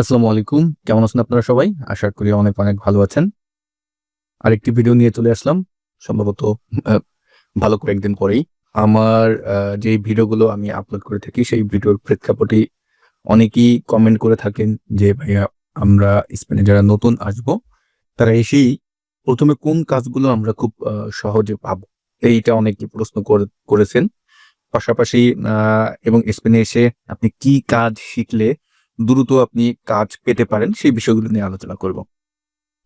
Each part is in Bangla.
আসসালামু আলাইকুম। কেমন আছেন আপনারা সবাই? আশা করি অনেক অনেক ভালো আছেন। আরেকটি ভিডিও নিয়ে চলে আসলাম। সম্ভবত ভালো কয়েকদিন পরেই। আমার যে ভিডিওগুলো আমি আপলোড করে থাকি, সেই ভিডিওর প্রেক্ষাপটে অনেকেই কমেন্ট করে থাকেন যে, ভাইয়া, আমরা স্পেনে যারা নতুন আসব, তারা এসেই প্রথমে কোন কাজগুলো আমরা খুব সহজে পাবো? এইটা অনেকে প্রশ্ন করেছেন। পাশাপাশি এবং স্পেনে এসে আপনি কি কাজ শিখলে দ্রুত আপনি কাজ পেতে পারেন, সেই বিষয়গুলো নিয়ে আলোচনা করব।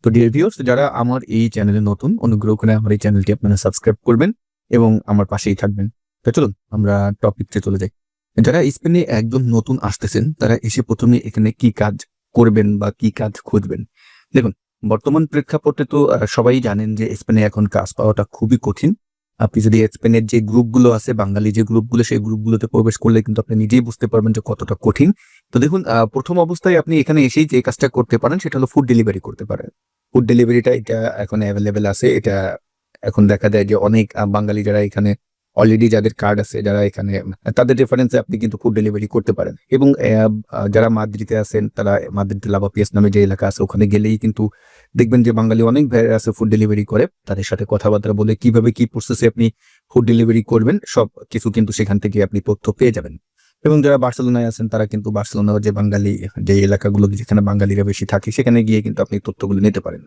তো ডিয়ার ভিউয়ার্স যারা আমার এই চ্যানেলে নতুন, অনুগ্রহ করে আমার এই চ্যানেলটি আপনারা সাবস্ক্রাইব করবেন এবং আমার পাশেই থাকবেন। তো চলুন, আমরা টপিকতে চলে যাই। যারা স্পেনে একদম নতুন আসতেছেন, তারা এসে প্রথমে এখানে কি কাজ করবেন বা কি কাজ খুঁজবেন? দেখুন, বর্তমান প্রেক্ষাপটে তো সবাই জানেন যে স্পেনে এখন কাজ পাওয়াটা খুবই কঠিন। আপনি যদি স্পেনের যে গ্রুপগুলো আছে, বাঙালি যে গ্রুপগুলো সেই গ্রুপগুলোতে প্রবেশ করলে কিন্তু আপনি নিজেই বুঝতে পারবেন যে কতটা কঠিন। তো দেখুন প্রথম অবস্থায় আপনি এখানে এসেই যে কাজটা করতে পারেন, সেটা হলো ফুড ডেলিভারি করতে পারেন। ফুড ডেলিভারিটা এটা এখন অ্যাভেলেবেল আছে। এটা এখন দেখা যায় যে অনেক বাঙালি যারা এখানে অলরেডি যাদের কার্ড আছে, যারা এখানে, তাদের রেফারেন্সে আপনি কিন্তু ফুড ডেলিভারি করতে পারেন। এবং যারা মাদ্রিদে আছেন, তারা মাদ্রিদ লাভা পিয়াস নামে যে এলাকা আছে, ওখানে গেলেই কিন্তু দেখবেন যে বাঙালি অনেক ভাইয়েরা আছে ফুড ডেলিভারি করে। তাদের সাথে কথাবার্তা বলে কীভাবে কি প্রসেসে আপনি ফুড ডেলিভারি করবেন, সব কিছু কিন্তু সেখান থেকে আপনি তথ্য পেয়ে যাবেন। এবং যারা বার্সেলোনায় আছেন, তারা কিন্তু বার্সেলোনার যে বাঙালি, যে এলাকাগুলো যেখানে বাঙালিরা বেশি থাকে, সেখানে গিয়ে কিন্তু আপনি তথ্যগুলো নিতে পারেন।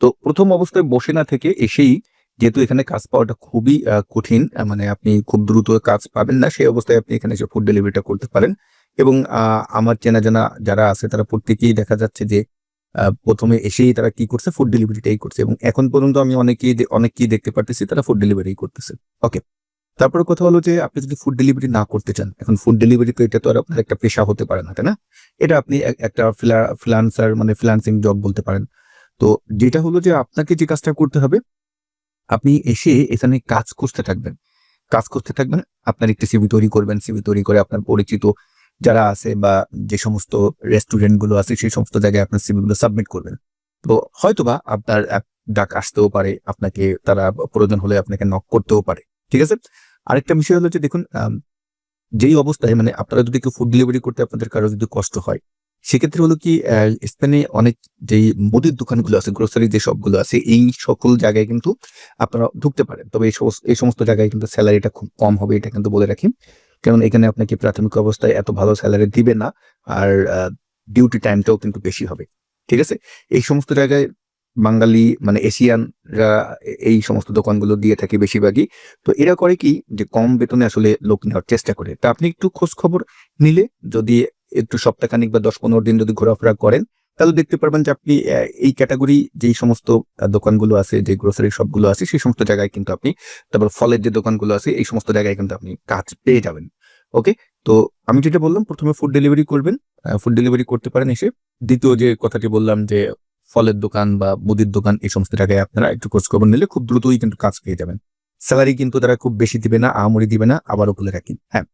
তো প্রথম অবস্থায় বসে না থেকে এসেই যেহেতু এখানে কাজ পাওয়াটা খুবই কঠিন মানে আপনি খুব দ্রুত কাজ পাবেন না, সেই অবস্থায় আপনি এখানে এসে ফুড ডেলিভারিটা করতে পারেন। এবং আমার চেনা জানা যারা আছে তারা প্রত্যেকেই দেখা যাচ্ছে যে প্রথমে এসেই তারা কি করছে ফুড ডেলিভারিটাই করছে। এবং এখন পর্যন্ত আমি অনেকেই অনেককেই দেখতে পারতেছি তারা ফুড ডেলিভারি করতেছে। ওকে তারপরে কথা হলো যে, আপনি যদি ফুড ডেলিভারি না করতে চান, এখন ফুড ডেলিভারি তো এটা তো আর আপনার একটা পেশা হতে পারে না, তাই না? এটা আপনি এক- একটা ফ্রিল্যান্সার মানে ফ্রিল্যান্সিং জব বলতে পারেন। তো যেটা হলো যে, আপনাকে যে কাজটা করতে হবে আপনি এসে এখানে কাজ করতে থাকবেন। কাজ করতে থাকবেন, আপনার একটি সিভি তৈরি করবেন সিভি তৈরি করে আপনার পরিচিত যারা আছে বা যে সমস্ত রেস্টুরেন্টগুলো আছে সেই সমস্ত জায়গায় আপনার সিভি গুলো সাবমিট করবেন। তো হয়তোবা আপনার ডাক আসতেও পারে, আপনাকে তারা প্রয়োজন হলে আপনাকে নক করতেও পারে, ঠিক আছে? আরেকটা বিষয় হলো যে দেখুন যেই অবস্থায় মানে আপনারা যদি কেউ ফুড ডেলিভারি করতে আপনাদের কারও যদি কষ্ট হয় সেক্ষেত্রে হলো কি স্পেনে অনেক যেই মুদির দোকানগুলো আছে গ্রোসারি যে সবগুলো আছে, এই সকল জায়গায় কিন্তু আপনারা ঢুকতে পারেন। তবে এই সমস্ত জায়গায় কিন্তু স্যালারিটা খুব কম হবে, এটা কিন্তু বলে রাখি। কারণ এখানে আপনাকে প্রাথমিক অবস্থায় এত ভালো স্যালারি দিবে না, আর ডিউটি টাইমটাও কিন্তু বেশি হবে। ঠিক আছে? এই সমস্ত জায়গায় বাঙালি মানে এশিয়ানরা এই সমস্ত দোকানগুলো দিয়ে থাকে বেশিরভাগই। তো এরা করে কি, যে কম বেতনে আসলে লোক নেওয়ার চেষ্টা করে। তা আপনি একটু খোঁজ খবর নিলে যদি একটু সপ্তাহখানিক বা দশ পনেরো দিন যদি ঘোরাফেরা করেন, তাহলে দেখতে পারবেন যে আপনি এই ক্যাটাগরি যেই সমস্ত দোকানগুলো আছে, যে গ্রোসারি শপগুলো আছে, সেই সমস্ত জায়গায় কিন্তু আপনি, তারপর ফলের যে দোকানগুলো আছে, এই সমস্ত জায়গায় কিন্তু আপনি কাজ পেয়ে যাবেন। ওকে তো আমি যেটা বললাম, প্রথমে ফুড ডেলিভারি করবেন। ফুড ডেলিভারি করতে পারেন এসে। দ্বিতীয় যে কথাটি বললাম যে ফলের দোকান বা মুদির দোকান, এই সমস্ত জায়গায় আপনারা একটু খোঁজ খবর নিলে খুব দ্রুতই কিন্তু কাজ পেয়ে যাবেন। স্যালারি কিন্তু তারা খুব বেশি দিবে না আমরি দিবে না, আবারও বলে রাখি। হ্যাঁ।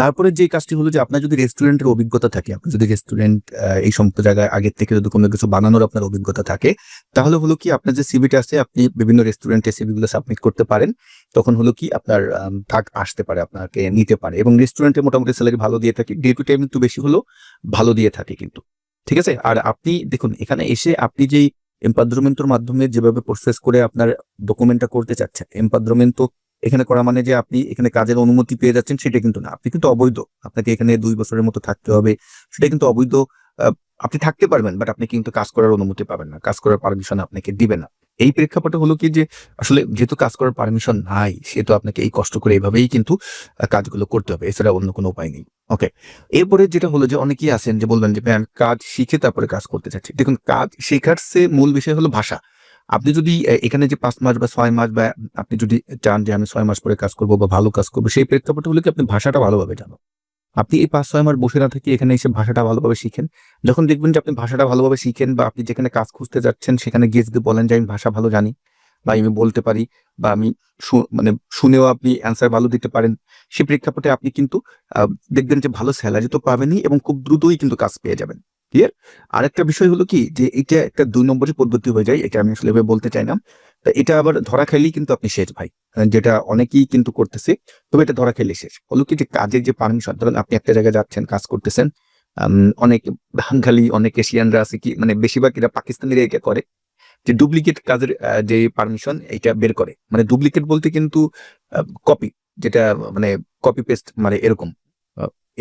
তারপরে যে কাজটি হলো যে আপনার যদি রেস্টুরেন্টের অভিজ্ঞতা থাকে, আপনার যদি রেস্টুরেন্ট এই সমস্ত জায়গায় আগের থেকে যদি কোনো কিছু বানানোর আপনার অভিজ্ঞতা থাকে, তাহলে হলো কি আপনার যে সিভিটা আছে, আপনি বিভিন্ন রেস্টুরেন্টে সিভিগুলো সাবমিট করতে পারেন। তখন হলো কি আপনার ডাক আসতে পারে, আপনাকে নিতে পারে এবং রেস্টুরেন্টে মোটামুটি স্যালারি ভালো দিয়ে থাকে ডে টু টাইম একটু বেশি হলেও ভালো দিয়ে থাকে কিন্তু। ঠিক আছে? আর আপনি দেখুন, এখানে এসে আপনি যেই এম্পাদ্রমেন্টর মাধ্যমে যেভাবে প্রসেস করে আপনার ডকুমেন্টটা করতে চাচ্ছেন, এম্পাদ্রমেন্ট তো এখানে করা মানে যে আপনি এখানে কাজের অনুমতি পেয়ে যাচ্ছেন সেটা কিন্তু না। আপনি কিন্তু অবৈধ। আপনাকে এখানে দুই বছরের মতো থাকতে হবে। সেটা কিন্তু অবৈধ আপনি থাকতে পারবেন বাট আপনি কিন্তু কাজ করার অনুমতি পাবেন না। কাজ করার পারমিশন আপনাকে দিবে না। এই প্রেক্ষাপটে হলো কি যে, আসলে যেহেতু কাজ করার পারমিশন নাই সেহেতু আপনাকে এই কষ্ট করে এইভাবেই কিন্তু কাজগুলো করতে হবে। এছাড়া অন্য কোনো উপায় নেই। ওকে এরপরে যেটা হলো যে, অনেকেই আছেন যে বলবেন যে কাজ শিখে তারপরে কাজ করতে চাচ্ছি। দেখুন, কাজ শেখার মূল বিষয় হলো ভাষা। আপনি যদি এখানে যে পাঁচ মাস বা ছয় মাস বা আপনি যদি চান যে আমি ছয় মাস পরে কাজ করব বা ভালো কাজ করব, সেই প্রেক্ষাপটে হলে কি আপনি ভাষাটা ভালোভাবে জানো আপনি এই পাঁচ, ছয় মাস বসে না থেকে এখানে এসে ভাষাটা ভালোভাবে শিখেন। যখন দেখবেন যে আপনি ভাষাটা ভালোভাবে শিখেন বা আপনি যেখানে কাজ খুঁজতে যাচ্ছেন, সেখানে গিয়ে যদি বলেন যে আমি ভাষা ভালো জানি বা আমি বলতে পারি বা আমি মানে শুনেও আপনি অ্যান্সার ভালো দিতে পারেন সেই প্রেক্ষাপটে আপনি কিন্তু দেখবেন যে ভালো স্যালারি তো পাবেনই এবং খুব দ্রুতই কিন্তু কাজ পেয়ে যাবেন। ক্লিয়ার আরেকটা বিষয় হলো কি, যে এটা একটা দুই নম্বরের পদ্ধতি হয়ে যায়, এটা আমি আসলে বলতে চাই না। তা এটা আবার ধরা খেলেই কিন্তু আপনি শেষ ভাই যেটা অনেকেই কিন্তু করতেছে, তবে এটা ধরা খেলে শেষ। হলো কি যে কাজের যে পারমিশন, ধরেন আপনি একটা জায়গায় যাচ্ছেন, কাজ করতেছেন অনেক বাঙালি, অনেক এশিয়ানরা আছে কি মানে বেশিরভাগ এরা পাকিস্তানিরা এটা করে, যে ডুপ্লিকেট কাজের যে পারমিশন এটা বের করে। মানে ডুপ্লিকেট বলতে কিন্তু কপি যেটা মানে কপি পেস্ট মানে এরকম।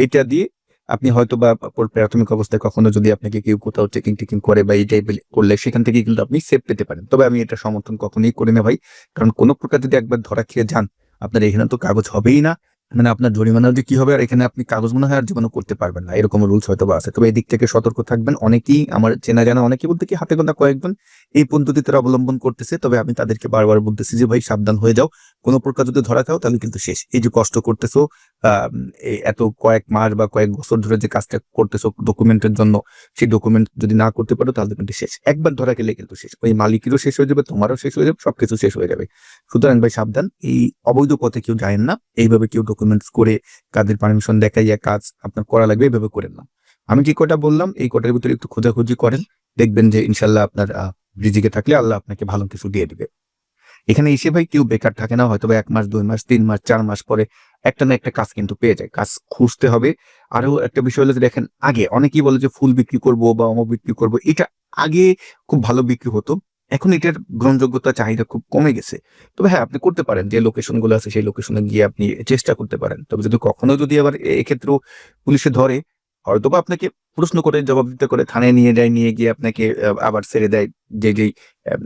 এটা দিয়ে আপনি হয়তো বা প্রাথমিক অবস্থায় কখনো যদি আপনাকে কেউ কোথাও চেকিং টেকিং করে বা এই টাইপের করলে, সেখান থেকে কিন্তু আপনি সেভ পেতে পারেন। তবে আমি এটা সমর্থন কখনোই করি না ভাই। কারণ কোনো প্রকার যদি একবার ধরা খেয়ে যান, আপনার এখানে তো কাগজ হবেই না। মানে আপনার জরিমানা যে কি হবে আর এখানে আপনি কাগজ মনে হয় আর জীবনে করতে পারবেন না। এরকম রুলস হয়তো বা আছে। তবে এদিক থেকে সতর্ক থাকবেন। অনেকেই আমার চেনা জানা অনেকেই বলতে কি হাতে গোনা কয়েকজন এই পদ্ধতি তারা অবলম্বন করতেছে। তবে আমি তাদেরকে বারবার বলতেছি যে, ভাই, সাবধান হয়ে যাও। কোনো প্রকার যদি ধরা খাও তাহলে কিন্তু শেষ। এই যে কষ্ট করতেছো এত কয়েক মাস বা কয়েক বছর ধরে যে কাজটা করতেছো ডকুমেন্টের জন্য, সেই ডকুমেন্ট যদি না করতে পারো তাহলে কিন্তু শেষ। একবার ধরা গেলে কিন্তু শেষ। ওই মালিকেরও শেষ হয়ে যাবে, তোমারও শেষ হয়ে যাবে, সবকিছু শেষ হয়ে যাবে। সুতরাং ভাই, সাবধান। এই অবৈধ পথে কেউ যায় না। এইভাবে কেউ ডকুমেন্টস করে কাজের পারমিশন দেখাইয়া কাজ আপনার করা লাগবে এইভাবে করেন না। আমি যে কটা বললাম? এই কটার ভিতরে একটু খোঁজাখুঁজি করেন। দেখবেন যে ইনশাল্লাহ আপনার রিজিকে থাকলে আল্লাহ আপনাকে ভালো কিছু দিয়ে দিবে। এখানে এসে ভাই কেউ বেকার থাকে না হয়তো এক মাস, দুই মাস, তিন মাস, চার মাস পরে একটা না একটা কাজ কিন্তু পেয়ে যায়। কাজ খুঁজতে হবে। আরও একটা বিষয় হলো যে দেখেন, আগে অনেকেই বলে যে ফুল বিক্রি করব বা অম বিক্রি করব, এটা আগে খুব ভালো বিক্রি হতো। এখন এটার গ্রহণযোগ্যতা চাহিদা খুব কমে গেছে। তবে হ্যাঁ আপনি করতে পারেন যে লোকেশনগুলো আছে, সেই লোকেশনে গিয়ে আপনি চেষ্টা করতে পারেন। তবে যদি কখনো যদি আবার এক্ষেত্রেও পুলিশে ধরে, হয়তোবা আপনাকে প্রশ্ন করে জবাব দিতে করে, থানায় নিয়ে যায়, নিয়ে গিয়ে আপনাকে আবার ছেড়ে দেয়। যে, যেই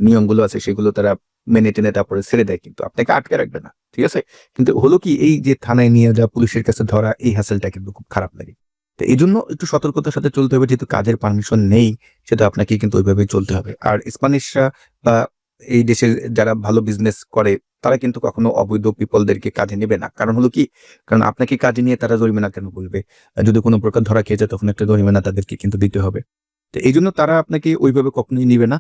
নিয়মগুলো আছে, সেগুলো তারা মেনে টেনে তারপরে ছেড়ে দেয়, কিন্তু আপনাকে আটকে রাখবে না, ঠিক আছে? কিন্তু হলো কি, এই যে থানায় নিয়ে যাওয়া, পুলিশের কাছে ধরা, এই হ্যাসেলটা কিন্তু খুব খারাপ লাগে। তো এই জন্য একটু সতর্কতার সাথে চলতে হবে, যেহেতু কাজের পারমিশন নেই, সেটা আপনাকে কিন্তু ওইভাবেই চলতে হবে। আর স্প্যানিশরা বা এই দেশে যারা ভালো বিজনেস করে, তারা কিন্তু কখনো অবৈধ পিপলদেরকে কাজে নেবে না। কারণ হলো কি? কারণ আপনাকে কাজে নিয়ে তারা জরিমানা কেন বলবে যদি কোনো প্রকার ধরা খেয়ে যায়, তখন একটা জরিমানা তাদেরকে কিন্তু দিতে হবে। তো এই জন্য তারা আপনাকে ওইভাবে কখনোই নিবে না।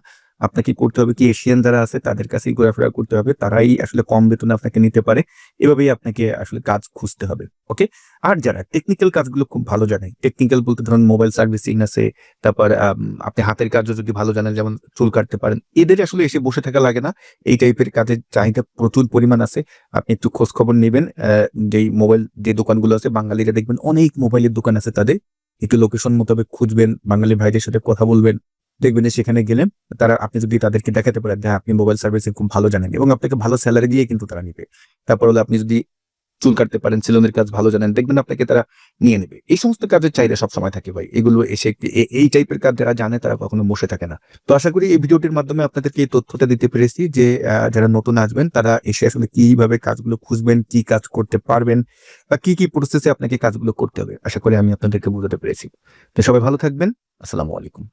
আপনাকে করতে হবে কি এশিয়ান যারা আছে তাদের কাছেই ঘোরাফেরা করতে হবে। তারাই আসলে কম বেতনে আপনাকে নিতে পারে। এভাবেই আপনাকে আসলে কাজ খুঁজতে হবে ওকে আর যারা টেকনিক্যাল কাজগুলো খুব ভালো জানে টেকনিক্যাল বলতে ধরুন মোবাইল সার্ভিসিং আছে, তারপর আপনি হাতের কাজও যদি ভালো জানেন, যেমন চুল কাটতে পারেন, এদের আসলে এসে বসে থাকা লাগে না। এই টাইপের কাজের চাহিদা প্রচুর পরিমাণ আছে। আপনি একটু খোঁজ খবর নেবেন যেই মোবাইল যে দোকানগুলো আছে, বাঙালিরা দেখবেন অনেক মোবাইলের দোকান আছে তাদের। একটু লোকেশন মোতাবেক খুঁজবেন, বাঙালি ভাইদের সাথে কথা বলবেন। দেখবেন সেখানে গেলে তারা আপনি যদি তাদেরকে দেখাতে পারেন হ্যাঁ, আপনি মোবাইল সার্ভিসে খুব ভালো জানেন এবং আপনাকে ভালো স্যালারি দিয়ে কিন্তু তারা নিবে। তারপর হলো আপনি যদি চুল কাটতে পারেন সেলুনের কাজ ভালো জানেন দেখবেন আপনাকে তারা নিয়ে নেবে। এই সমস্ত কাজের চাহিদা সবসময় থাকে ভাই। এগুলো এসে একটি- এই টাইপের কাজ যারা জানে তারা কখনো বসে থাকে না। তো আশা করি এই ভিডিওটির মাধ্যমে আপনাদেরকে এই তথ্যটা দিতে পেরেছি যে যারা নতুন আসবেন তারা এসে আসলে কীভাবে কাজগুলো খুঁজবেন কি কাজ করতে পারবেন বা কি কি প্রসেসে আপনাকে কাজগুলো করতে হবে। আশা করি আমি আপনাদেরকে বোঝাতে পেরেছি। তো সবাই ভালো থাকবেন। আসসালামু আলাইকুম।